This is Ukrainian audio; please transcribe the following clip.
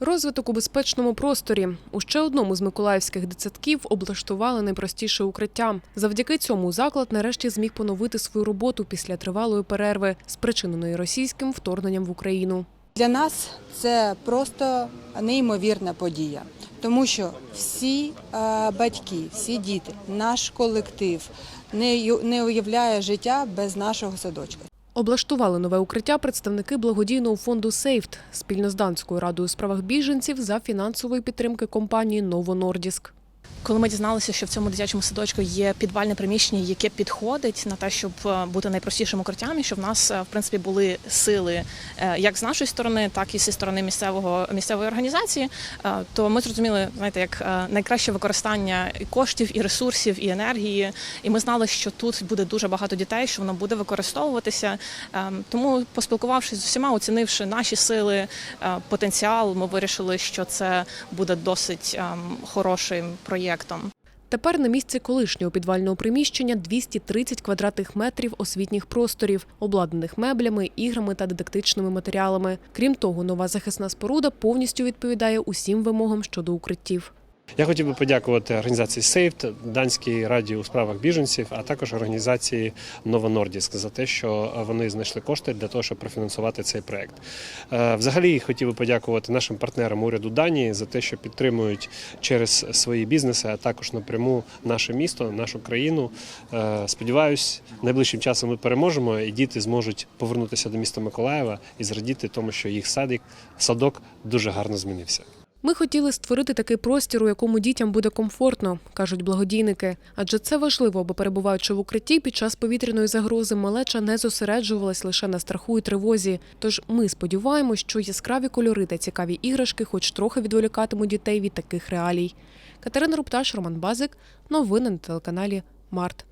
Розвиток у безпечному просторі у ще одному з миколаївських дитсадків облаштували найпростіше укриття. Завдяки цьому заклад нарешті зміг поновити свою роботу після тривалої перерви, спричиненої російським вторгненням в Україну. Для нас це просто неймовірна подія, тому що всі е, батьки, всі діти, наш колектив не уявляє життя без нашого садочка. Облаштували нове укриття представники благодійного фонду «Сейфт» спільно з Данською радою у справах біженців за фінансової підтримки компанії «Новонордіск». Коли ми дізналися, що в цьому дитячому садочку є підвальне приміщення, яке підходить на те, щоб е, бути найпростішим укриттям, і щоб в нас е, в принципі були сили е, як з нашої сторони, так і зі сторони місцевого місцевої організації, то ми зрозуміли, знаєте, як найкраще використання і коштів, і ресурсів, і енергії. І ми знали, що тут буде дуже багато дітей, що воно буде використовуватися. Тому, поспілкувавшись з усіма, оцінивши наші сили, потенціал, ми вирішили, що це буде досить ем, хорошим проєктом. Тепер на місці колишнього підвального приміщення 230 квадратних метрів освітніх просторів, обладнаних меблями, іграми та дидактичними матеріалами. Крім того, нова захисна споруда повністю відповідає усім вимогам щодо укриттів. Я хотів би подякувати організації SAFET, Данській раді у справах біженців, а також організації Новонордіск за те, що вони знайшли кошти для того, щоб профінансувати цей проект. Е, Взагалі хотів би подякувати нашим партнерам уряду Данії за те, що підтримують через свої бізнеси, а також напряму наше місто, нашу країну. Е, Сподіваюсь, найближчим часом ми переможемо, і діти зможуть повернутися до міста Миколаєва і зрадіти тому, що їх садик, садок дуже гарно змінився. Ми хотіли створити такий простір, у якому дітям буде комфортно, кажуть благодійники. Адже це важливо, аби перебуваючи в укритті під час повітряної загрози, малеча не зосереджувалась лише на страху і тривозі. Тож ми сподіваємось, що яскраві кольори та цікаві іграшки, хоч трохи відволікатимуть дітей від таких реалій. Катерина Рупташ, Роман Базик. Новини на телеканалі Март.